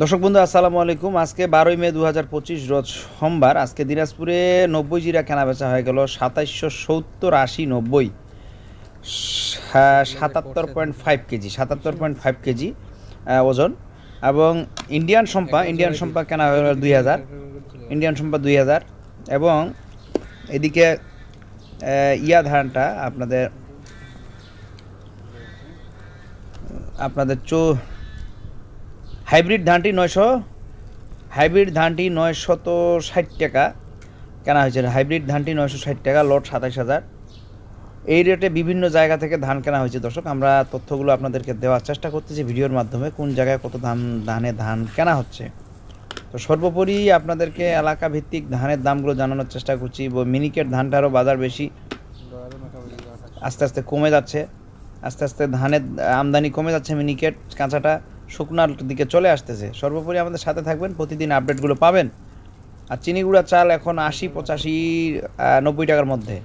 দর্শক বন্ধু আসসালামু আলাইকুম। আজকে বারোই মে দু হাজার পঁচিশ রোজ সোমবার। আজকে দিনাজপুরে নব্বই জিরা কেনা বেচা হয়ে গেল সাতাইশশো সত্তর আশি নব্বই। সাতাত্তর পয়েন্ট ফাইভ কেজি সাতাত্তর পয়েন্ট ফাইভ কেজি ওজন। এবং ইন্ডিয়ান সম্পা ইন্ডিয়ান সম্পা কেনা হয়ে গেল দুই হাজার। ইন্ডিয়ান সম্পা দুই হাজার। এবং এদিকে ইয়া ধানটা আপনাদের আপনাদের চো হাইব্রিড ধানটি নয়শো, হাইব্রিড ধানটি নয়শত ষাট টাকা। কেনা হয়েছে হাইব্রিড ধানটি নয়শো ষাট টাকা, লট সাতাইশ হাজার। এই রেটে বিভিন্ন জায়গা থেকে ধান কেনা হয়েছে, দর্শক। আমরা তথ্যগুলো আপনাদেরকে দেওয়ার চেষ্টা করতেছি ভিডিওর মাধ্যমে, কোন জায়গায় কত দাম ধানে ধান কেনা হচ্ছে। তো সর্বোপরি আপনাদেরকে এলাকা ভিত্তিক ধানের দামগুলো জানানোর চেষ্টা করছি। মিনিকেট ধানটারও বাজার বেশি। আস্তে আস্তে কমে যাচ্ছে। আস্তে আস্তে ধানের আমদানি কমে যাচ্ছে মিনিকেট কাঁচাটা। শুকনার দিকে চলে আসতেছে। সর্বোপরি আমাদের সাথে থাকবেন, প্রতিদিন আপডেটগুলো পাবেন। আর চিনি গুঁড়া চাল এখন আশি পঁচাশি নব্বই টাকার মধ্যে।